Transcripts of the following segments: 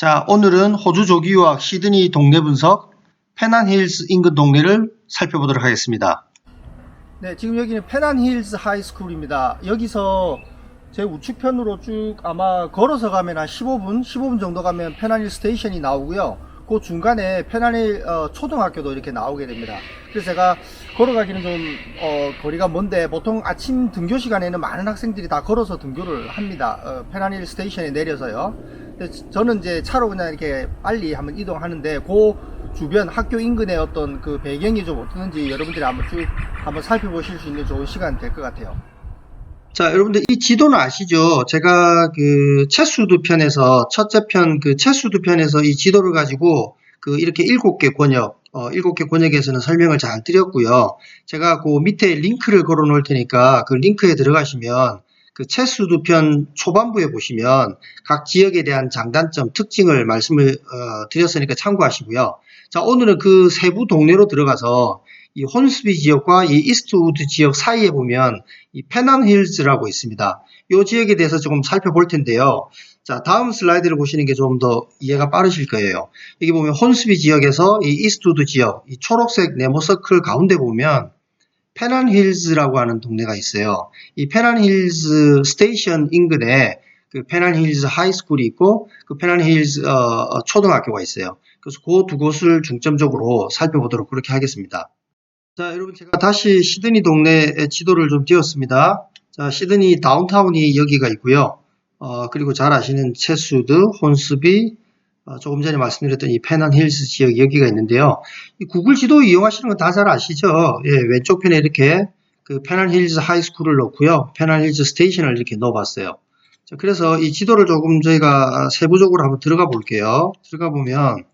자, 오늘은 호주 조기 유학 시드니 동네 분석 페난힐스 인근 동네를 살펴보도록 하겠습니다. 네, 지금 여기는 페난힐즈 하이스쿨입니다. 여기서 제 우측편으로 쭉 아마 걸어서 가면 한 15분, 15분 정도 가면 페난힐 스테이션이 나오고요. 그 중간에 페난힐 어, 초등학교도 이렇게 나오게 됩니다. 그래서 제가 걸어가기는 좀 어, 거리가 먼데 보통 아침 등교 시간에는 많은 학생들이 다 걸어서 등교를 합니다. 어, 페난힐 스테이션에 내려서요. 저는 이제 차로 그냥 이렇게 빨리 한번 이동하는데 그 주변 학교 인근의 어떤 그 배경이 좀 어떻는지 여러분들이 한번 쭉 한번 살펴보실 수 있는 좋은 시간 될 것 같아요. 자, 여러분들 이 지도는 아시죠? 제가 그 채수두 편에서 첫째 편 그 채수두 편에서 이 지도를 가지고 그 이렇게 일곱 개 권역 어, 일곱 개 권역에서는 설명을 잘 드렸고요. 제가 그 밑에 링크를 걸어 놓을 테니까 그 링크에 들어가시면 그 채수두 편 초반부에 보시면 각 지역에 대한 장단점, 특징을 말씀을 어, 드렸으니까 참고하시고요. 자, 오늘은 그 세부 동네로 들어가서 이 혼스비 지역과 이 이스트우드 지역 사이에 보면 이 페난 힐즈라고 있습니다. 이 지역에 대해서 조금 살펴볼 텐데요. 자, 다음 슬라이드를 보시는 게 좀 더 이해가 빠르실 거예요. 여기 보면 혼스비 지역에서 이 이스트우드 지역, 이 초록색 네모 서클 가운데 보면 페난 힐즈라고 하는 동네가 있어요. 이 페난 힐즈 스테이션 인근에 그 페난 힐즈 하이스쿨이 있고 그 페난 힐즈 어, 어, 초등학교가 있어요. 그래서 그 두 곳을 중점적으로 살펴보도록 그렇게 하겠습니다. 자, 여러분 제가 다시 시드니 동네의 지도를 좀 띄웠습니다. 자, 시드니 다운타운이 여기가 있고요. 어, 그리고 잘 아시는 체수드, 혼스비, 어, 조금 전에 말씀드렸던 이 페난 힐스 지역 여기가 있는데요. 이 구글 지도 이용하시는 건 다 잘 아시죠? 예, 왼쪽 편에 이렇게 그 페난 힐즈 하이스쿨을 넣고요. 페난 힐즈 스테이션을 이렇게 넣어봤어요. 자, 그래서 이 지도를 조금 저희가 세부적으로 한번 들어가 볼게요. 들어가 보면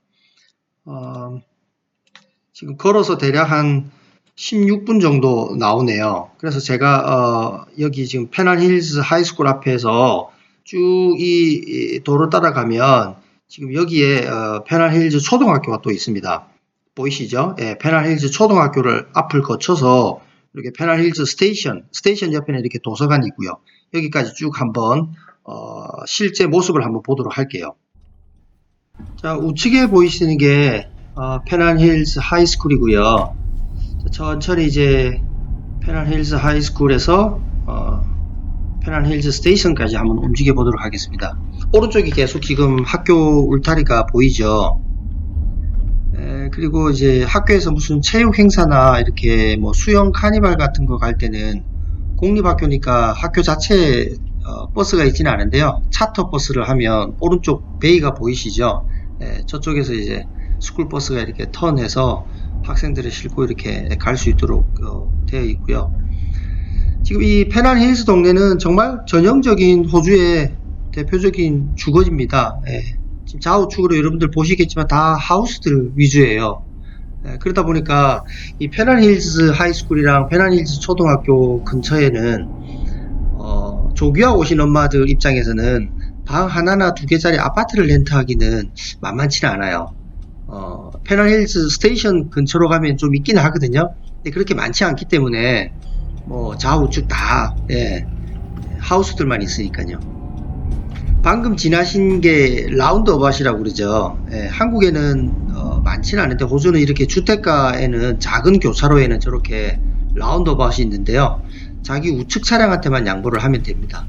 어, 지금 걸어서 대략 한 16분 정도 나오네요. 그래서 제가 어, 여기 지금 페난 힐즈 하이스쿨 앞에서 쭉 이 도로 따라가면 지금 여기에 어, 페난 힐즈 초등학교가 또 있습니다. 보이시죠? 예, 페난 힐즈 초등학교를 앞을 거쳐서 이렇게 페난 힐즈 스테이션, 스테이션 옆에는 이렇게 도서관이 있고요. 여기까지 쭉 한번 어, 실제 모습을 한번 보도록 할게요. 자, 우측에 보이시는 게 어, 페난 힐즈 하이스쿨이고요. 자, 천천히 이제 페난 힐즈 하이스쿨에서 어, 페난 힐즈 스테이션까지 한번 움직여 보도록 하겠습니다. 오른쪽이 계속 지금 학교 울타리가 보이죠. 에, 그리고 이제 학교에서 무슨 체육 행사나 이렇게 뭐 수영 카니발 같은 거 갈 때는 공립학교니까 학교 자체에 어, 버스가 있지는 않은데요. 차터 버스를 하면 오른쪽 베이가 보이시죠? 에, 저쪽에서 이제 스쿨 버스가 이렇게 턴해서 학생들을 싣고 이렇게 갈 수 있도록 어, 되어 있고요. 지금 이 페난 힐스 동네는 정말 전형적인 호주의 대표적인 주거지입니다. 예. 지금 좌우측으로 여러분들 보시겠지만 다 하우스들 위주예요. 예, 그러다 보니까 이 페난 힐스 하이스쿨이랑 페난 힐스 초등학교 근처에는 어, 조기와 오신 엄마들 입장에서는 방 하나나 두 개짜리 아파트를 렌트하기는 만만치는 않아요. 어, 페널힐스 스테이션 근처로 가면 좀 있기는 하거든요. 근데 그렇게 많지 않기 때문에 뭐 좌우측 다 예, 하우스들만 있으니까요. 방금 지나신 게 라운드 어밭이라고 그러죠. 예, 한국에는 어, 많지는 않은데 호주는 이렇게 주택가에는 작은 교차로에는 저렇게 라운드 어밭이 있는데요. 자기 우측 차량한테만 양보를 하면 됩니다.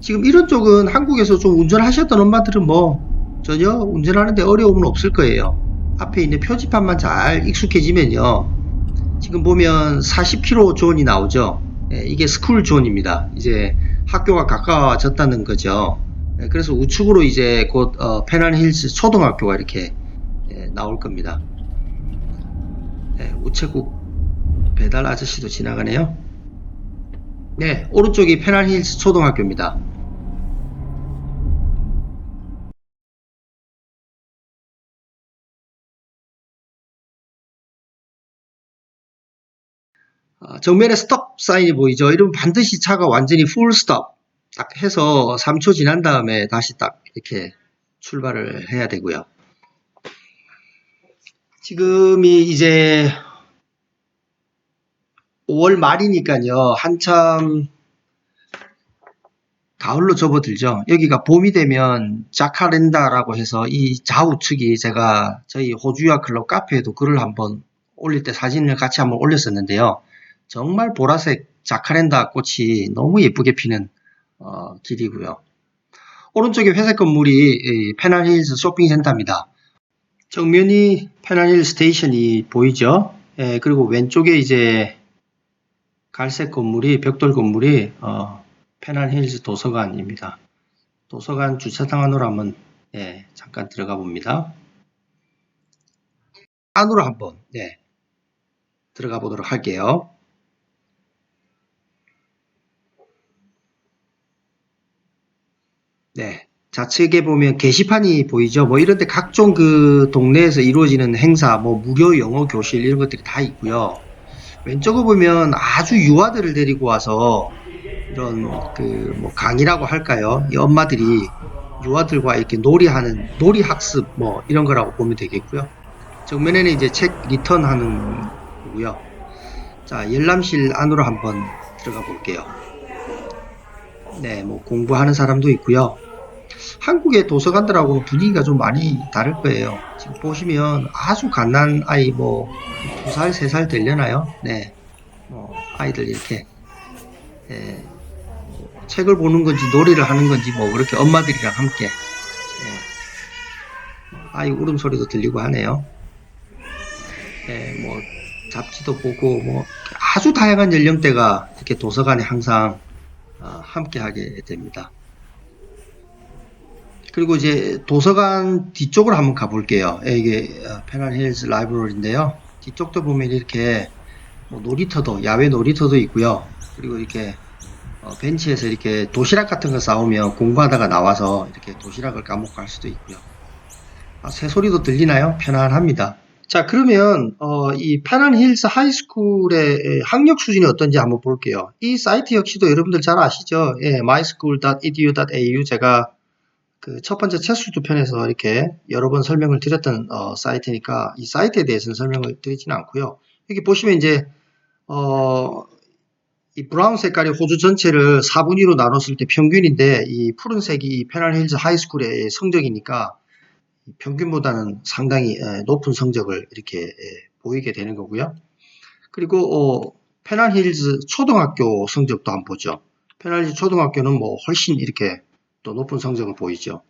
지금 이런 쪽은 한국에서 좀 운전하셨던 엄마들은 뭐 전혀 운전하는데 어려움은 없을 거예요. 앞에 있는 표지판만 잘 익숙해지면요. 지금 보면 40km 존이 나오죠. 예, 이게 스쿨 존입니다. 이제 학교가 가까워졌다는 거죠. 예, 그래서 우측으로 이제 곧 어, 페난 힐스 초등학교가 이렇게 예, 나올 겁니다. 예, 우체국 배달 아저씨도 지나가네요. 네, 오른쪽이 페난 힐스 초등학교입니다. 정면에 스톱 사인이 보이죠? 이러면 반드시 차가 완전히 풀 스톱 딱 해서 3초 지난 다음에 다시 딱 이렇게 출발을 해야 되고요. 지금이 이제 5월 말이니까요. 한참 가을로 접어들죠. 여기가 봄이 되면 자카렌다라고 해서 이 좌우측이 제가 저희 호주야 클럽 카페에도 글을 한번 올릴 때 사진을 같이 한번 올렸었는데요. 정말 보라색 자카렌다 꽃이 너무 예쁘게 피는 어, 길이고요. 오른쪽에 회색 건물이 이 페널힐즈 쇼핑센터입니다. 정면이 페널힐 스테이션이 보이죠? 예, 그리고 왼쪽에 이제 갈색 건물이 벽돌 건물이 어, 페널힐즈 도서관입니다. 도서관 주차장 안으로 한번 예, 잠깐 들어가 봅니다. 안으로 한번 예, 들어가 보도록 할게요. 네. 좌측에 보면 게시판이 보이죠. 뭐 이런데 각종 그 동네에서 이루어지는 행사, 뭐 무료 영어 교실 이런 것들이 다 있고요. 왼쪽을 보면 아주 유아들을 데리고 와서 이런 그 뭐 강의라고 할까요? 이 엄마들이 유아들과 이렇게 놀이하는 놀이 학습 뭐 이런 거라고 보면 되겠고요. 정면에는 이제 책 리턴하는 거고요. 자, 열람실 안으로 한번 들어가 볼게요. 네, 뭐 공부하는 사람도 있고요. 한국의 도서관들하고는 분위기가 좀 많이 다를 거예요. 지금 보시면 아주 갓난 아이 뭐 두 살, 세 살 되려나요? 네, 뭐 아이들 이렇게 예, 뭐 책을 보는 건지 놀이를 하는 건지 뭐 그렇게 엄마들이랑 함께 예, 아이 울음소리도 들리고 하네요. 예, 뭐 잡지도 보고 뭐 아주 다양한 연령대가 이렇게 도서관에 항상 어, 함께 하게 됩니다. 그리고 이제 도서관 뒤쪽으로 한번 가볼게요. 예, 이게 페널 힐즈 라이브러리인데요. 뒤쪽도 보면 이렇게 뭐 놀이터도 야외 놀이터도 있고요. 그리고 이렇게 어, 벤치에서 이렇게 도시락 같은 거 싸우면 공부하다가 나와서 이렇게 도시락을 까먹고 할 수도 있고요. 아, 새 소리도 들리나요? 편안합니다. 자, 그러면 어, 이 페넌 힐스 하이스쿨의 학력 수준이 어떤지 한번 볼게요. 이 사이트 역시도 여러분들 잘 아시죠? 예, myschool.edu.au 제가 그 첫 번째 체수도 편에서 이렇게 여러 번 설명을 드렸던 어, 사이트니까 이 사이트에 대해서는 설명을 드리지는 않고요. 여기 보시면 이제 어, 이 브라운 색깔이 호주 전체를 4분위로 나눴을 때 평균인데 이 푸른색이 이 페널 힐즈 하이스쿨의 성적이니까 평균보다는 상당히 에, 높은 성적을 이렇게 에, 보이게 되는 거고요. 그리고 어, 페널 힐즈 초등학교 성적도 한번 보죠. 페널 힐즈 초등학교는 뭐 훨씬 이렇게 또 높은 성적을 보이죠.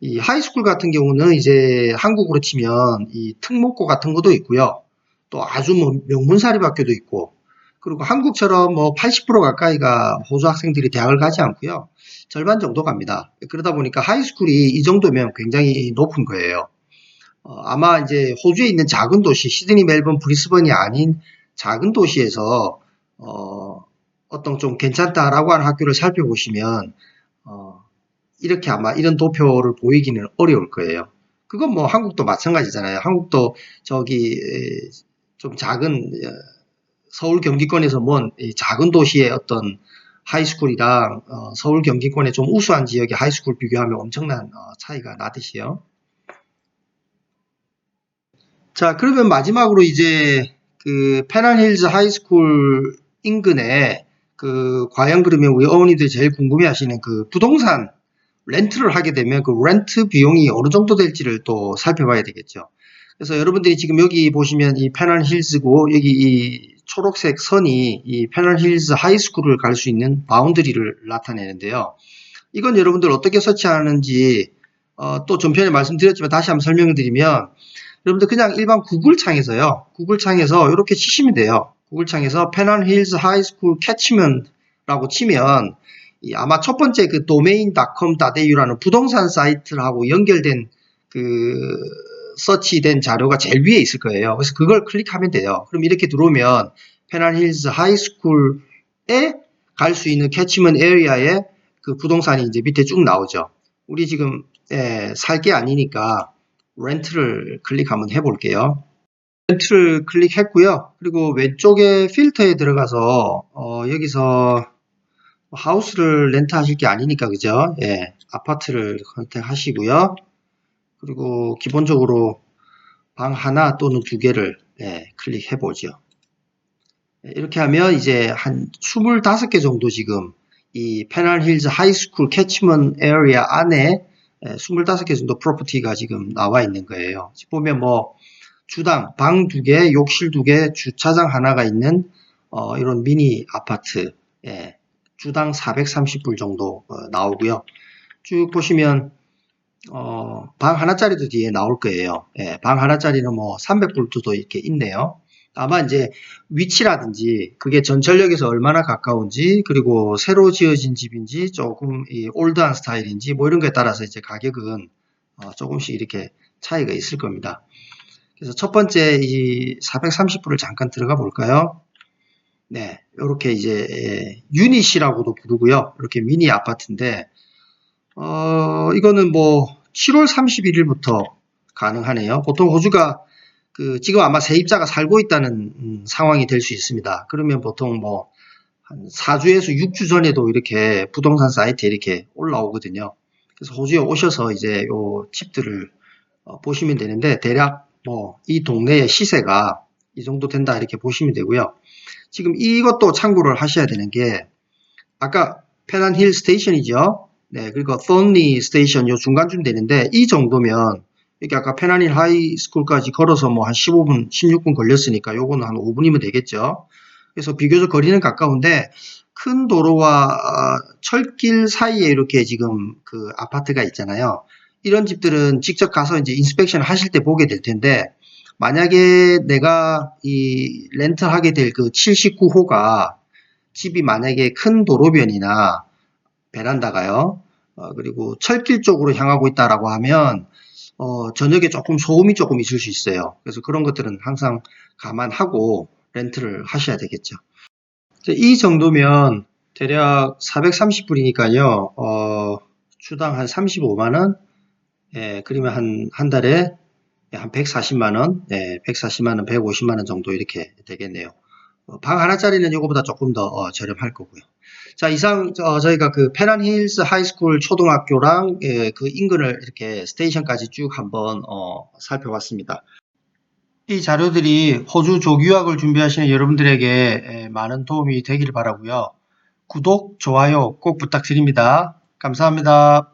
이 하이스쿨 같은 경우는 이제 한국으로 치면 이 특목고 같은 것도 있고요. 또 아주 뭐 명문사립학교도 있고 그리고 한국처럼 뭐 80% 가까이가 호주 학생들이 대학을 가지 않고요. 절반 정도 갑니다. 그러다 보니까 하이스쿨이 이 정도면 굉장히 높은 거예요. 어, 아마 이제 호주에 있는 작은 도시, 시드니, 멜번, 브리스번이 아닌 작은 도시에서 어, 어떤 좀 괜찮다라고 하는 학교를 살펴보시면 어, 이렇게 아마 이런 도표를 보이기는 어려울 거예요. 그건 뭐 한국도 마찬가지잖아요. 한국도 저기 에, 좀 작은 어, 서울 경기권에서 먼이 작은 도시의 어떤 하이스쿨이랑 어, 서울 경기권의 좀 우수한 지역의 하이스쿨 비교하면 엄청난 어, 차이가 나듯이요. 자, 그러면 마지막으로 이제 그 페널힐즈 하이스쿨 인근에 그 과연 그러면 우리 어머니들이 제일 궁금해하시는 그 부동산 렌트를 하게 되면 그 렌트 비용이 어느 정도 될지를 또 살펴봐야 되겠죠. 그래서 여러분들이 지금 여기 보시면 이 페널 힐즈고 여기 이 초록색 선이 이 페널 힐즈 하이스쿨을 갈 수 있는 바운드리를 나타내는데요. 이건 여러분들 어떻게 서치하는지 어, 또 전편에 말씀드렸지만 다시 한번 설명을 드리면 여러분들 그냥 일반 구글 창에서요. 구글 창에서 이렇게 치시면 돼요. 구글 창에서 페널 힐즈 하이스쿨 캐치먼트라고 치면 이 아마 첫 번째 그 domain.com.au라는 부동산 사이트하고 연결된 그 서치된 자료가 제일 위에 있을 거예요. 그래서 그걸 클릭하면 돼요. 그럼 이렇게 들어오면 페널 힐즈 하이스쿨에 갈 수 있는 캐치먼 에리아에 그 부동산이 이제 밑에 쭉 나오죠. 우리 지금 예, 살게 아니니까 렌트를 클릭 한번 해볼게요. 렌트를 클릭했고요. 그리고 왼쪽에 필터에 들어가서 어, 여기서 하우스를 렌트 하실 게 아니니까 그죠? 예, 아파트를 선택하시고요. 그리고 기본적으로 방 하나 또는 두 개를 예, 클릭해 보죠. 예, 이렇게 하면 이제 한 25개 정도 지금 이 페널 힐즈 하이스쿨 캐치먼 에리아 안에 25개 정도 프로퍼티가 지금 나와 있는 거예요. 보면 뭐 주당 방 두 개, 욕실 두 개, 주차장 하나가 있는 어, 이런 미니 아파트 예, 주당 430불 정도 어, 나오고요. 쭉 보시면 어, 방 하나짜리도 뒤에 나올 거예요. 예, 방 하나짜리는 뭐 300불도 이렇게 있네요. 아마 이제 위치라든지 그게 전철역에서 얼마나 가까운지 그리고 새로 지어진 집인지 조금 이 올드한 스타일인지 뭐 이런 거에 따라서 이제 가격은 어, 조금씩 이렇게 차이가 있을 겁니다. 그래서 첫 번째 이 430불을 잠깐 들어가 볼까요? 네, 이렇게 이제 예, 유닛이라고도 부르고요. 이렇게 미니 아파트인데 어, 이거는 뭐 7월 31일부터 가능하네요. 보통 호주가 그 지금 아마 세입자가 살고 있다는 음, 상황이 될 수 있습니다. 그러면 보통 뭐 한 4주에서 6주 전에도 이렇게 부동산 사이트에 이렇게 올라오거든요. 그래서 호주에 오셔서 이제 요 집들을 어, 보시면 되는데 대략 뭐 이 동네의 시세가 이 정도 된다 이렇게 보시면 되고요. 지금 이것도 참고를 하셔야 되는 게 아까 페난힐 스테이션이죠. 네, 그리고 썬리 스테이션 요 중간쯤 되는데 이 정도면 이게 아까 페나닐 하이스쿨까지 걸어서 뭐 한 15분, 16분 걸렸으니까 요거는 한 5분이면 되겠죠. 그래서 비교적 거리는 가까운데 큰 도로와 아, 철길 사이에 이렇게 지금 그 아파트가 있잖아요. 이런 집들은 직접 가서 이제 인스펙션 하실 때 보게 될 텐데 만약에 내가 이 렌트하게 될 그 79호가 집이 만약에 큰 도로변이나 베란다가요. 어, 그리고 철길 쪽으로 향하고 있다라고 하면 어, 저녁에 조금 소음이 조금 있을 수 있어요. 그래서 그런 것들은 항상 감안하고 렌트를 하셔야 되겠죠. 이 정도면 대략 430불이니까요. 어, 주당 한 35만원, 예, 그러면 한, 한 달에 한 140만원, 예, 140만원, 150만원 정도 이렇게 되겠네요. 어, 방 하나짜리는 이거보다 조금 더 어, 저렴할 거고요. 자, 이상 어, 저희가 그 페난힐스 하이스쿨 초등학교랑 예, 그 인근을 이렇게 스테이션까지 쭉 한번 어, 살펴봤습니다. 이 자료들이 호주 조기 유학을 준비하시는 여러분들에게 예, 많은 도움이 되기를 바라고요. 구독, 좋아요 꼭 부탁드립니다. 감사합니다.